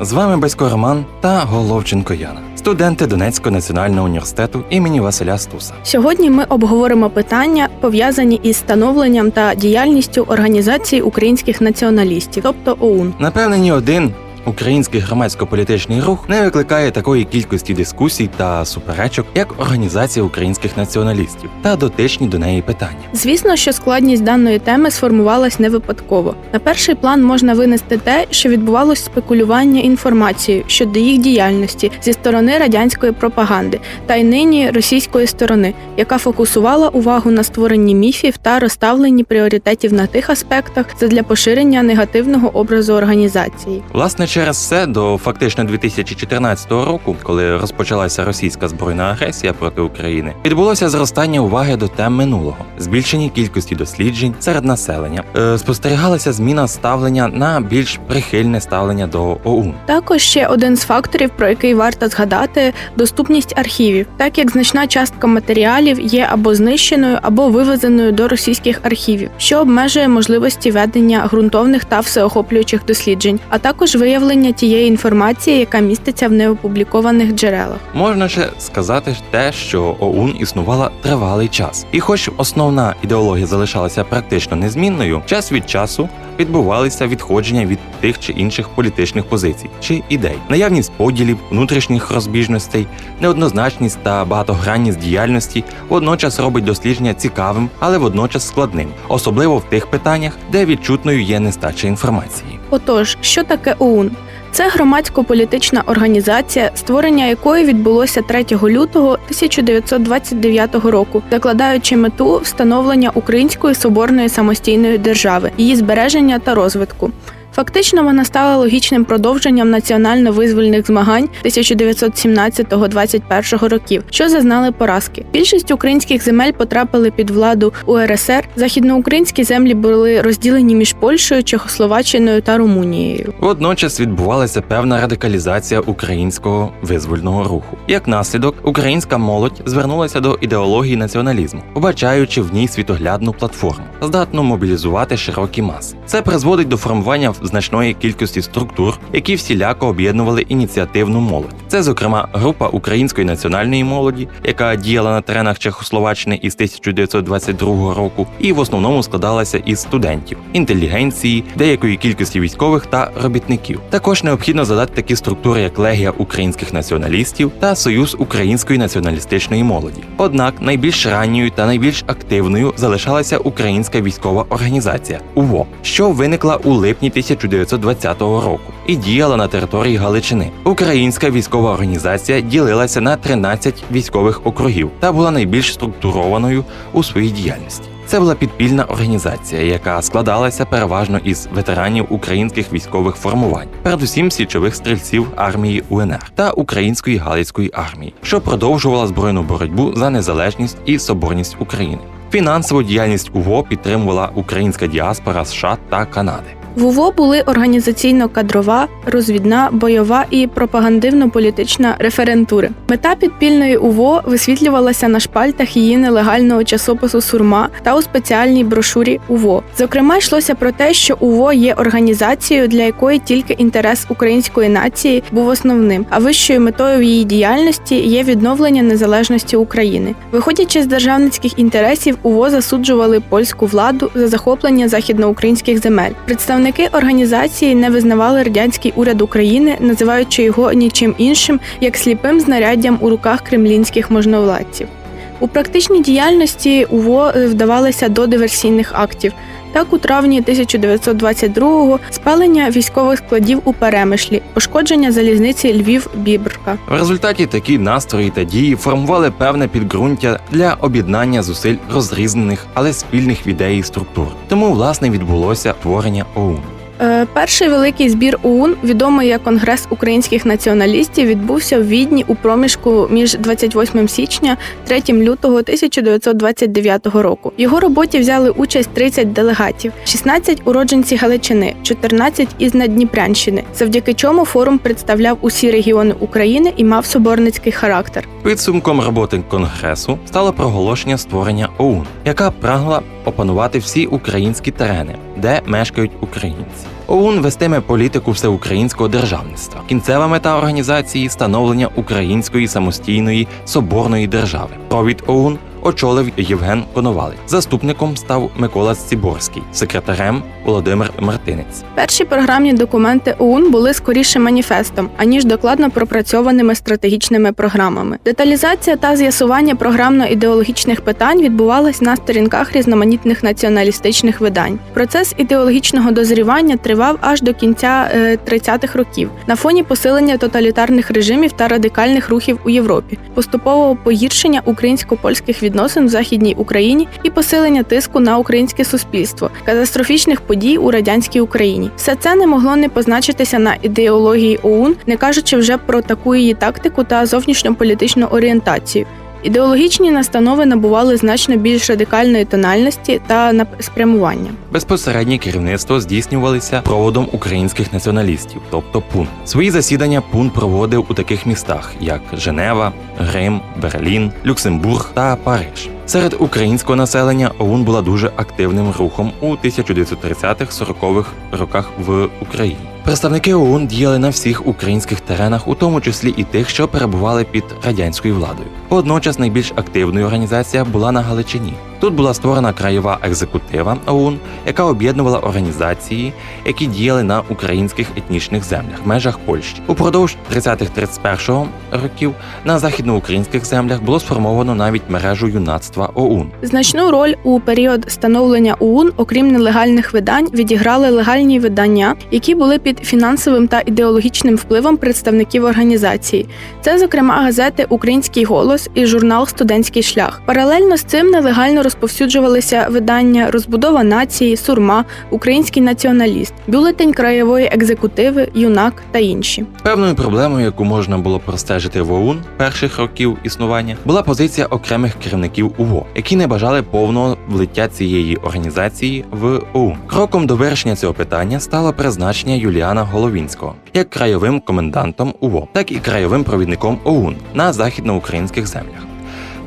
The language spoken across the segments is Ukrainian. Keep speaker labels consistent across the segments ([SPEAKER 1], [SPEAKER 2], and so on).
[SPEAKER 1] З вами Басько Роман та Головченко Яна, студенти Донецького національного університету імені Василя Стуса.
[SPEAKER 2] Сьогодні ми обговоримо питання, пов'язані із становленням та діяльністю організації українських націоналістів, тобто ОУН.
[SPEAKER 1] Напевне, ні один український громадсько-політичний рух не викликає такої кількості дискусій та суперечок, як організація українських націоналістів та дотичні до неї питання.
[SPEAKER 2] Звісно, що складність даної теми сформувалась не випадково. На перший план можна винести те, що відбувалось спекулювання інформацією щодо їх діяльності зі сторони радянської пропаганди та й нині російської сторони, яка фокусувала увагу на створенні міфів та розставленні пріоритетів на тих аспектах задля поширення негативного образу організації.
[SPEAKER 1] Власне, через це до фактично 2014 року, коли розпочалася російська збройна агресія проти України, відбулося зростання уваги до тем минулого, збільшення кількості досліджень серед населення. Е, спостерігалася зміна ставлення на більш прихильне ставлення до ОУН.
[SPEAKER 2] Також ще один з факторів, про який варто згадати, доступність архівів, так як значна частка матеріалів є або знищеною, або вивезеною до російських архівів, що обмежує можливості ведення ґрунтовних та всеохоплюючих досліджень, а також виявлення тієї інформації, яка міститься в неопублікованих джерелах.
[SPEAKER 1] Можна ще сказати те, що ОУН існувала тривалий час, і хоч основна ідеологія залишалася практично незмінною, час від часу відбувалися відходження від тих чи інших політичних позицій чи ідей, наявність поділів, внутрішніх розбіжностей, неоднозначність та багатогранність діяльності водночас робить дослідження цікавим, але водночас складним, особливо в тих питаннях, де відчутною є нестача інформації.
[SPEAKER 2] Отож, що таке ОУН? Це громадсько-політична організація, створення якої відбулося 3 лютого 1929 року, закладаючи мету встановлення української соборної самостійної держави, її збереження та розвитку. Фактично, вона стала логічним продовженням національно-визвольних змагань 1917-21 років, що зазнали поразки. Більшість українських земель потрапили під владу УРСР. Західноукраїнські землі були розділені між Польщею, Чехословаччиною та Румунією.
[SPEAKER 1] Водночас відбувалася певна радикалізація українського визвольного руху. Як наслідок, українська молодь звернулася до ідеології націоналізму, побачаючи в ній світоглядну платформу, здатну мобілізувати широкі маси. Це призводить до формування значної кількості структур, які всіляко об'єднували ініціативну молодь. Це, зокрема, група української національної молоді, яка діяла на теренах Чехословаччини із 1922 року, і в основному складалася із студентів, інтелігенції, деякої кількості військових та робітників. Також необхідно задати такі структури, як Легія українських націоналістів та Союз української націоналістичної молоді. Однак найбільш ранньою та найбільш активною залишалася українська військова організація УВО, що виникла у липні 1920 року і діяла на території Галичини. Українська військова організація ділилася на 13 військових округів та була найбільш структурованою у своїй діяльності. Це була підпільна організація, яка складалася переважно із ветеранів українських військових формувань, передусім січових стрільців армії УНР та Української Галицької армії, що продовжувала збройну боротьбу за незалежність і соборність України. Фінансову діяльність УВО підтримувала українська діаспора США та Канади.
[SPEAKER 2] В УВО були організаційно-кадрова, розвідна, бойова і пропагандивно-політична референтури. Мета підпільної УВО висвітлювалася на шпальтах її нелегального часопису Сурма та у спеціальній брошурі УВО. Зокрема, йшлося про те, що УВО є організацією, для якої тільки інтерес української нації був основним, а вищою метою її діяльності є відновлення незалежності України. Виходячи з державницьких інтересів, УВО засуджували польську владу за захоплення західноукраїнських земель. Представники організації не визнавали радянський уряд України, називаючи його нічим іншим як сліпим знаряддям у руках кремлінських можновладців. У практичній діяльності УВО вдавалися до диверсійних актів. Так, у травні 1922-го спалення військових складів у Перемишлі, пошкодження залізниці Львів-Бібрка.
[SPEAKER 1] В результаті такі настрої та дії формували певне підґрунтя для об'єднання зусиль розрізнених, але спільних в ідеї структур. Тому власне відбулося творення ОУН.
[SPEAKER 2] Е, Перший великий збір ОУН, відомий як Конгрес українських націоналістів, відбувся в Відні у проміжку між 28 січня 3 лютого 1929 року. В його роботі взяли участь 30 делегатів, 16 уродженці Галичини, 14 із Надніпрянщини, завдяки чому форум представляв усі регіони України і мав соборницький характер.
[SPEAKER 1] Підсумком роботи конгресу стало проголошення створення ОУН, яка прагнула опанувати всі українські терени, де мешкають українці. ОУН вестиме політику всеукраїнського державництва. Кінцева мета організації становлення української самостійної соборної держави. Провід ОУН очолив Євген Коновалий. Заступником став Микола Сціборський, секретарем Володимир Мартинець.
[SPEAKER 2] Перші програмні документи ОУН були скоріше маніфестом, аніж докладно пропрацьованими стратегічними програмами. Деталізація та з'ясування програмно-ідеологічних питань відбувалась на сторінках різноманітних націоналістичних видань. Процес ідеологічного дозрівання тривав аж до кінця е, 30-х років на фоні посилення тоталітарних режимів та радикальних рухів у Європі, поступового погіршення українсько-польських відносин в Західній Україні і посилення тиску на українське суспільство, катастрофічних подій у радянській Україні. Все це не могло не позначитися на ідеології ОУН, не кажучи вже про таку її тактику та зовнішньополітичну орієнтацію. Ідеологічні настанови набували значно більш радикальної тональності та спрямування.
[SPEAKER 1] Безпосереднє керівництво здійснювалися проводом українських націоналістів, тобто ПУН. Свої засідання ПУН проводив у таких містах, як Женева, Грим, Берлін, Люксембург та Париж. Серед українського населення ОУН була дуже активним рухом у 1930-40-х роках в Україні. Представники ОУН діяли на всіх українських теренах, у тому числі і тих, що перебували під радянською владою. Водночас найбільш активною організація була на Галичині. Тут була створена краєва екзекутива ОУН, яка об'єднувала організації, які діяли на українських етнічних землях межах Польщі. Упродовж 30-31 років на західноукраїнських землях було сформовано навіть мережу юнацтва ОУН.
[SPEAKER 2] Значну роль у період становлення ОУН, окрім нелегальних видань, відіграли легальні видання, які були під фінансовим та ідеологічним впливом представників організації. Це, зокрема, газети Український голос і журнал Студентський шлях. Паралельно з цим нелегально розповсюджувалися видання Розбудова нації, Сурма, Український націоналіст, бюлетень краєвої екзекутиви, юнак та інші.
[SPEAKER 1] Певною проблемою, яку можна було простежити в ОУН перших років існування, була позиція окремих керівників УВО, які не бажали повного влиття цієї організації в ОУН. Кроком до вирішення цього питання стало призначення Юліана Головінського як краєвим комендантом УВО, так і краєвим провідником ОУН на західноукраїнських землях.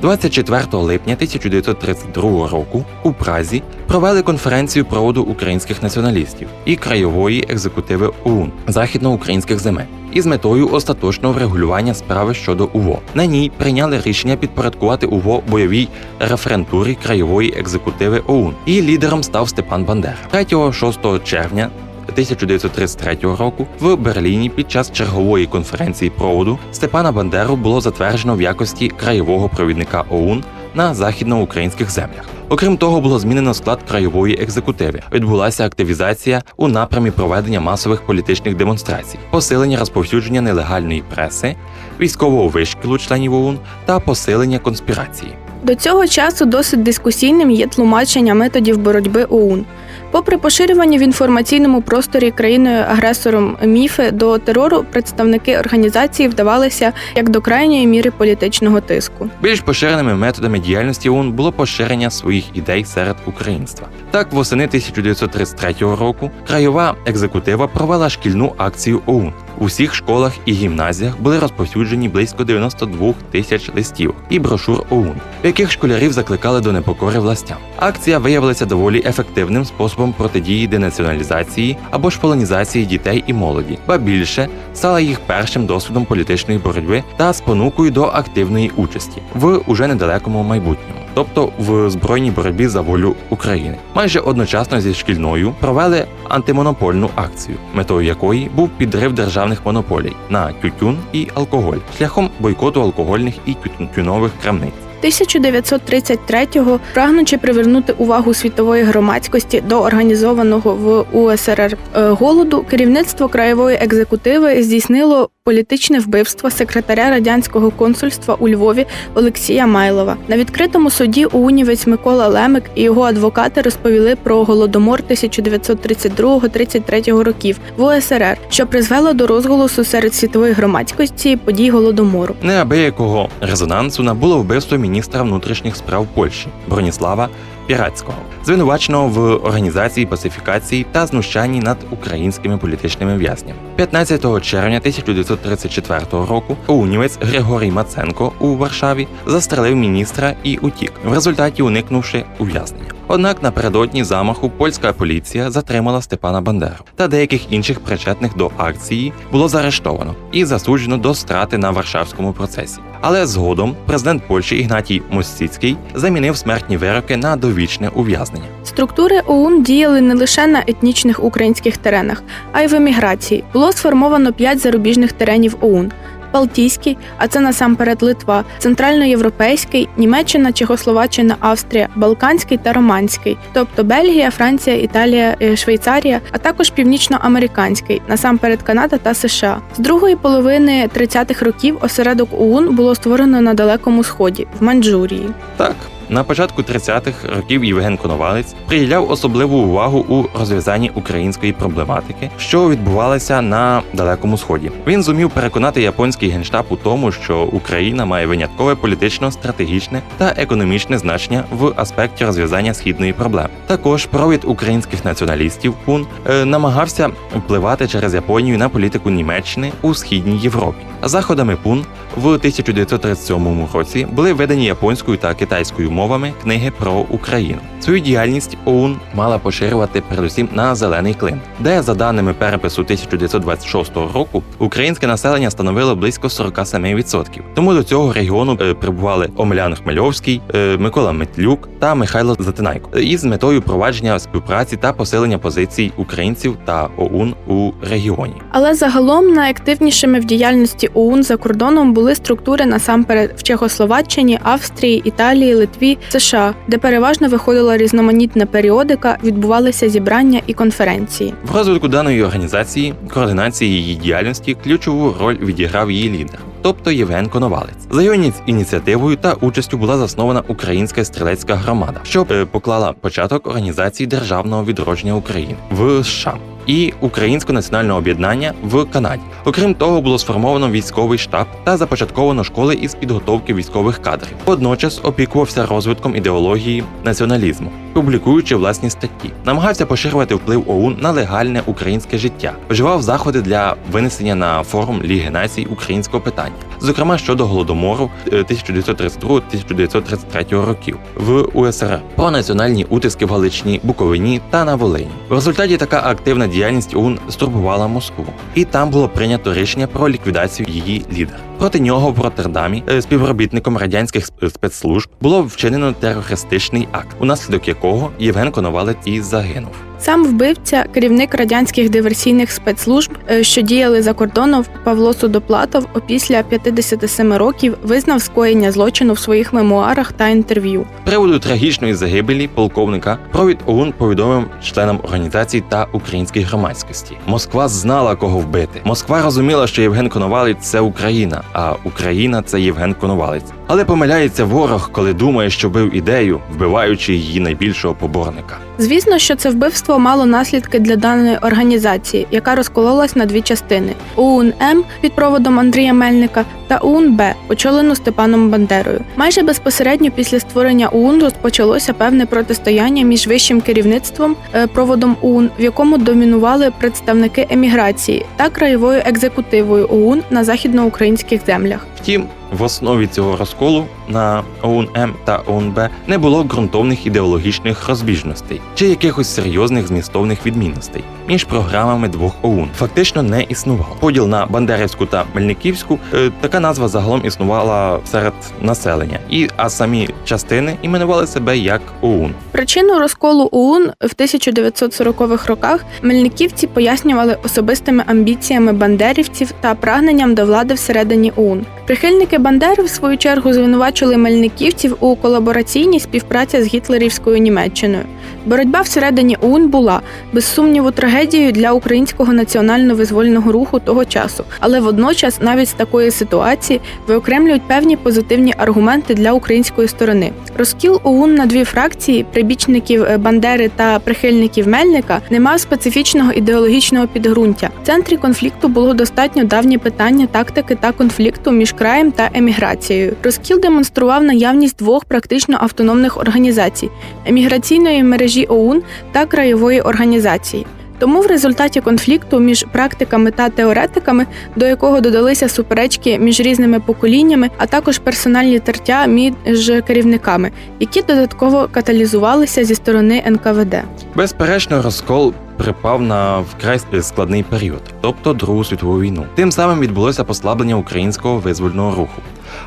[SPEAKER 1] 24 липня 1932 року у Празі провели конференцію проводу українських націоналістів і краєвої екзекутиви ОУН західноукраїнських земель із метою остаточного врегулювання справи щодо УВО. На ній прийняли рішення підпорядкувати УВО бойовій референтурі краєвої екзекутиви ОУН. І лідером став Степан Бандера. 3-6 червня 1933 року в Берліні під час чергової конференції проводу Степана Бандеру було затверджено в якості краєвого провідника ОУН на західноукраїнських землях. Окрім того, було змінено склад краєвої екзекутиви. Відбулася активізація у напрямі проведення масових політичних демонстрацій, посилення розповсюдження нелегальної преси, військового вишкілу членів ОУН та посилення конспірації.
[SPEAKER 2] До цього часу досить дискусійним є тлумачення методів боротьби ОУН. Попри поширювання в інформаційному просторі країною-агресором міфи до терору, представники організації вдавалися як до крайньої міри політичного тиску.
[SPEAKER 1] Більш поширеними методами діяльності ОУН було поширення своїх ідей серед українства. Так, восени 1933 року краєва екзекутива провела шкільну акцію ОУН. У всіх школах і гімназіях були розповсюджені близько 92 тисяч листів і брошур ОУН, в яких школярів закликали до непокори властям. Акція виявилася доволі ефективним способом протидії денаціоналізації або ж полонізації дітей і молоді, ба більше стала їх першим досвідом політичної боротьби та спонукою до активної участі в уже недалекому майбутньому, тобто в збройній боротьбі за волю України. Майже одночасно зі шкільною провели антимонопольну акцію, метою якої був підрив державних монополій на тютюн і алкоголь шляхом бойкоту алкогольних і тютюнових крамниць.
[SPEAKER 2] 1933-го, прагнучи привернути увагу світової громадськості до організованого в УСРР е, голоду, керівництво краєвої екзекутиви здійснило політичне вбивство секретаря радянського консульства у Львові Олексія Майлова. На відкритому суді ОУНівець Микола Лемик і його адвокати розповіли про голодомор 1932-33 років в УСРР, що призвело до розголосу серед світової громадськості подій голодомору.
[SPEAKER 1] Неабиякого резонансу набуло вбивство міністра внутрішніх справ Польщі Броніслава Пірацького, звинуваченого в організації пасифікації та знущанні над українськими політичними в'язнями. 15 червня 1934 року унівець Григорій Маценко у Варшаві застрелив міністра і утік, в результаті уникнувши ув'язнення. Однак напередодні замаху польська поліція затримала Степана Бандеру та деяких інших причетних до акції було заарештовано і засуджено до страти на Варшавському процесі. Але згодом президент Польщі Ігнатій Мостіцький замінив смертні вироки на довічне ув'язнення.
[SPEAKER 2] Структури ОУН діяли не лише на етнічних українських теренах, а й в еміграції. Було сформовано п'ять зарубіжних теренів ОУН. Балтійський, а це насамперед Литва, центральноєвропейський, Німеччина, Чехословаччина, Австрія, Балканський та Романський, тобто Бельгія, Франція, Італія, е, Швейцарія, а також північноамериканський, насамперед Канада та США. З другої половини 30-х років осередок ОУН було створено на далекому сході в Маньчжурії.
[SPEAKER 1] Так, на початку 30-х років Євген Коновалець приділяв особливу увагу у розв'язанні української проблематики, що відбувалася на далекому сході. Він зумів переконати японський генштаб у тому, що Україна має виняткове політично, стратегічне та економічне значення в аспекті розв'язання східної проблеми. Також провід українських націоналістів ПУН е, намагався впливати через Японію на політику Німеччини у східній Європі. Заходами ПУН в 1937 році були видані японською та китайською мовами книги про Україну. Свою діяльність ОУН мала поширювати передусім на зелений клин, де, за даними перепису 1926 року, українське населення становило близько 47%. Тому до цього регіону е, прибували Омелян Хмельовський, е, Микола Метлюк та Михайло Затинайко із метою провадження співпраці та посилення позицій українців та ОУН у регіоні.
[SPEAKER 2] Але загалом найактивнішими в діяльності ОУН за кордоном були структури насамперед в Чехословаччині, Австрії, Італії, Литві, США, де переважно виходила різноманітна періодика, відбувалися зібрання і конференції.
[SPEAKER 1] В розвитку даної організації, координації її діяльності ключову роль відіграв її лідер, тобто Євген Коновалець. За його ініціативою та участю була заснована українська стрілецька громада, що е, поклала початок організації державного відродження України в США. І Українського національного об'єднання в Канаді. Окрім того, було сформовано військовий штаб та започатковано школи із підготовки військових кадрів. Водночас опікувався розвитком ідеології націоналізму, публікуючи власні статті, намагався поширювати вплив ОУН на легальне українське життя, вживав заходи для винесення на форум Ліги націй українського питання, зокрема щодо голодомору е, 1932-1933 років в УСРР, про національні утиски в Галичині, Буковині та на Волині. В результаті така активна діяльність ОУН стурбувала Москву, і там було прийнято рішення про ліквідацію її лідера. Проти нього в Роттердамі е, співробітником радянських спецслужб було вчинено терористичний акт, унаслідок якого Євген Коновалець і загинув.
[SPEAKER 2] Сам вбивця, керівник радянських диверсійних спецслужб, е, що діяли за кордоном, Павло Судоплатов, опісля 57 років визнав скоєння злочину в своїх мемуарах та інтерв'ю.
[SPEAKER 1] Приводу трагічної загибелі полковника провід ОУН повідомив членам організації та українській громадськості. Москва знала кого вбити. Москва розуміла, що Євген Коновалець це Україна, а Україна це Євген Коновалець. Але помиляється ворог, коли думає, що бив ідею, вбиваючи її найбільшого поборника.
[SPEAKER 2] Звісно, що це вбивство мало наслідки для даної організації, яка розкололась на дві частини: ОУН-М під проводом Андрія Мельника та ОУН-Б, очолену Степаном Бандерою. Майже безпосередньо після створення ОУН розпочалося певне протистояння між вищим керівництвом е, проводом ОУН, в якому домінували представники еміграції та краєвою екзекутивою ОУН на західноукраїнських землях.
[SPEAKER 1] Втім, в основі цього розколу на ОУН-М та ОУН-Б не було ґрунтовних ідеологічних розбіжностей чи якихось серйозних змістовних відмінностей між програмами двох ОУН. Фактично не існував. Поділ на Бандерівську та Мельниківську е, така назва загалом існувала серед населення, і а самі частини іменували себе як ОУН.
[SPEAKER 2] Причину розколу ОУН в 1940-х роках мельниківці пояснювали особистими амбіціями бандерівців та прагненням до влади всередині ОУН. Прихильники Бандери, в свою чергу, звинувачили мельниківців у колабораційній співпраці з гітлерівською Німеччиною. Боротьба всередині ОУН була без сумніву трагедією для українського національно-визвольного руху того часу, але водночас, навіть з такої ситуації, виокремлюють певні позитивні аргументи для української сторони. Розкіл ОУН на дві фракції прибічників е, Бандери та прихильників Мельника не мав специфічного ідеологічного підґрунтя. В центрі конфлікту було достатньо давнє питання тактики та конфлікту між краєм та еміграцією. Розкіл демонстрував наявність двох практично автономних організацій еміграційної мережі ОУН та краєвої організації. Тому в результаті конфлікту між практиками та теоретиками, до якого додалися суперечки між різними поколіннями, а також персональні тертя між керівниками, які додатково каталізувалися зі сторони НКВД.
[SPEAKER 1] Безперечно, розкол припав на вкрай складний період, тобто Другу світову війну. Тим самим відбулося послаблення українського визвольного руху.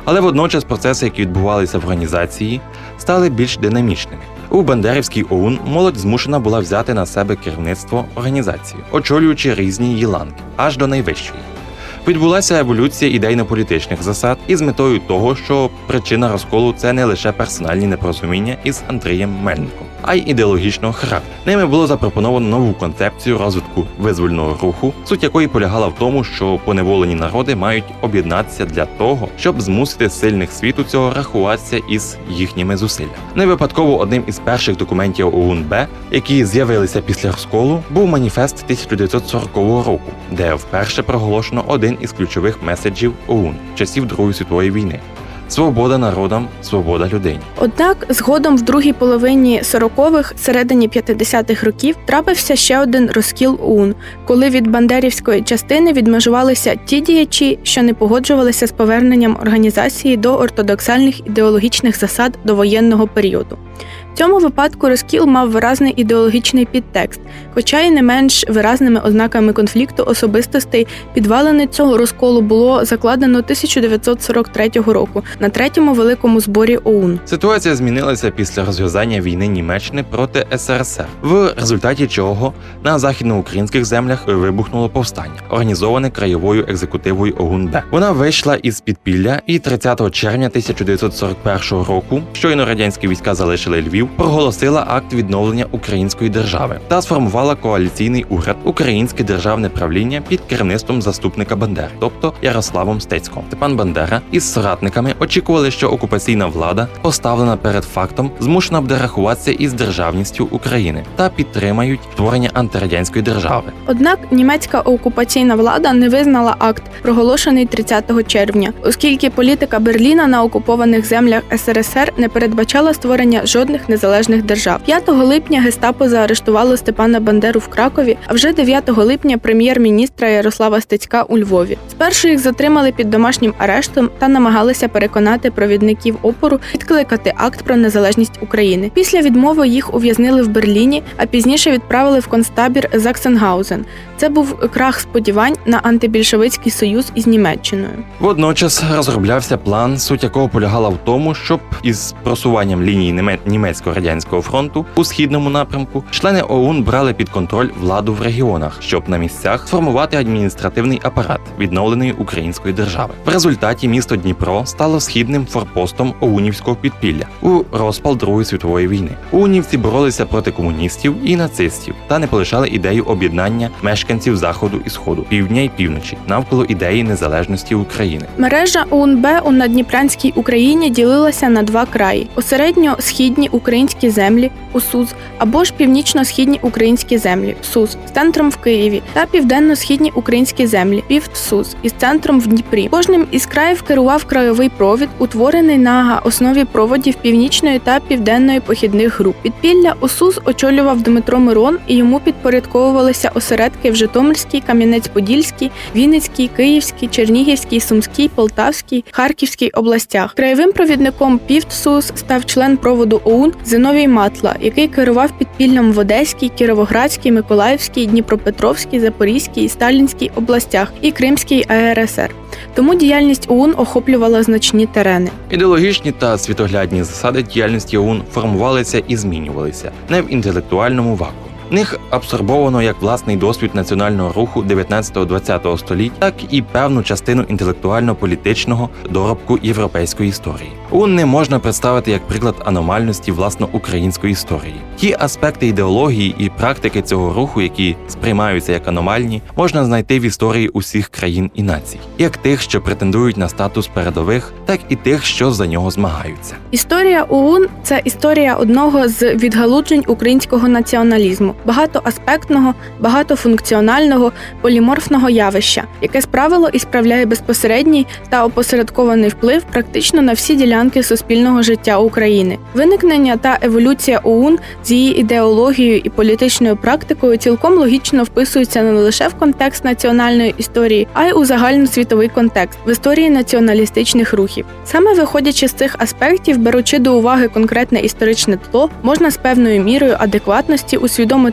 [SPEAKER 1] Але водночас процеси, які відбувалися в організації, стали більш динамічними. У Бандерівській ОУН молодь змушена була взяти на себе керівництво організації, очолюючи різні її ланки, аж до найвищої. Відбулася еволюція ідейно-політичних засад із метою того, що причина розколу це не лише персональні непорозуміння із Андрієм Мельником, а й ідеологічного характеру. Ними було запропоновано нову концепцію розвитку визвольного руху, суть якої полягала в тому, що поневолені народи мають об'єднатися для того, щоб змусити сильних світу цього рахуватися із їхніми зусиллями. Не випадково одним із перших документів ОУН-Б, які з'явилися після розколу, був маніфест 1940 року, де вперше проголошено один із ключових меседжів ОУН часів Другої світової війни: свобода народам, свобода людині.
[SPEAKER 2] Однак згодом в другій половині 40-х, середині 50-х років трапився ще один розкіл УН, коли від бандерівської частини відмежувалися ті діячі, що не погоджувалися з поверненням організації до ортодоксальних ідеологічних засад довоєнного періоду. Цьому випадку розкіл мав виразний ідеологічний підтекст, хоча й не менш виразними ознаками конфлікту особистостей підвалини цього розколу було закладено 1943 року на третьому великому зборі ОУН.
[SPEAKER 1] Ситуація змінилася після розв'язання війни Німеччини проти СРСР, в результаті чого на західноукраїнських землях вибухнуло повстання, організоване краєвою екзекутивою ОГУН-Б. Вона вийшла із підпілля і 30 червня 1941 року, щойно радянські війська залишили Львів, проголосила акт відновлення української держави та сформувала коаліційний уряд Українське державне правління під керівництвом заступника Бандери, тобто Ярославом Стецьком. Степан Бандера із соратниками очікували, що окупаційна влада, поставлена перед фактом, змушена буде рахуватися із державністю України та підтримають створення антирадянської держави.
[SPEAKER 2] Однак німецька окупаційна влада не визнала акт, проголошений 30 червня, оскільки політика Берліна на окупованих землях СРСР не передбачала створення жодних незалежних держав. 5 липня гестапо заарештувало Степана Бандеру в Кракові, а вже 9 липня прем'єр-міністра Ярослава Стецька у Львові. Спершу їх затримали під домашнім арештом та намагалися переконати провідників опору відкликати акт про незалежність України. Після відмови їх ув'язнили в Берліні, а пізніше відправили в концтабір Заксенгаузен. Це був крах сподівань на антибільшовицький союз із Німеччиною.
[SPEAKER 1] Водночас розроблявся план, суть якого полягала в тому, щоб із просуванням лінії неме- німецько-радянського фронту у східному напрямку члени ОУН брали під контроль владу в регіонах, щоб на місцях сформувати адміністративний апарат відновленої української держави. В результаті місто Дніпро стало східним форпостом ОУНівського підпілля у розпал Другої світової війни. ОУНівці боролися проти комуністів і нацистів та не полишали ідею об'єднання мешканців заходу і сходу, півдня і півночі навколо ідеї незалежності України.
[SPEAKER 2] Мережа ОУНБ у Надніпрянській Україні ділилася на два краї: осередньо-східні українські землі УСУЗ або ж північно-східні українські землі СУЗ з центром в Києві та південно-східні українські землі ПІВТСУЗ із центром в Дніпрі. Кожним із країв керував краєвий провід, утворений на основі проводів північної та південної похідних груп. Підпілля УСУЗ очолював Дмитро Мирон, і йому підпорядковувалися осередки в Житомирській, Кам'янець-Подільській, Вінницькій, Київській, Чернігівській, Сумській, Полтавській, Харківській областях. Краєвим провідником ПІВТСУЗ став член проводу ОУН Зиновій Матла, який керував підпільним в Одеській, Кіровоградській, Миколаївській, Дніпропетровській, Запорізькій, Сталінській областях і Кримській АРСР. Тому діяльність ОУН охоплювала значні терени.
[SPEAKER 1] Ідеологічні та світоглядні засади діяльності ОУН формувалися і змінювалися не в інтелектуальному вакуумі. Них абсорбовано як власний досвід національного руху 19-20 століть, так і певну частину інтелектуально-політичного доробку європейської історії. ОУН не можна представити як приклад аномальності власно української історії. Ті аспекти ідеології і практики цього руху, які сприймаються як аномальні, можна знайти в історії усіх країн і націй, як тих, що претендують на статус передових, так і тих, що за нього змагаються.
[SPEAKER 2] Історія ОУН це історія одного з відгалуджень українського націоналізму, багатоаспектного, багатофункціонального, поліморфного явища, яке справило і справляє безпосередній та опосередкований вплив практично на всі ділянки суспільного життя України. Виникнення та еволюція ОУН з її ідеологією і політичною практикою цілком логічно вписуються не лише в контекст національної історії, а й у загальносвітовий контекст в історії націоналістичних рухів. Саме виходячи з цих аспектів, беручи до уваги конкретне історичне тло, можна з певною мірою адекватності усвідомити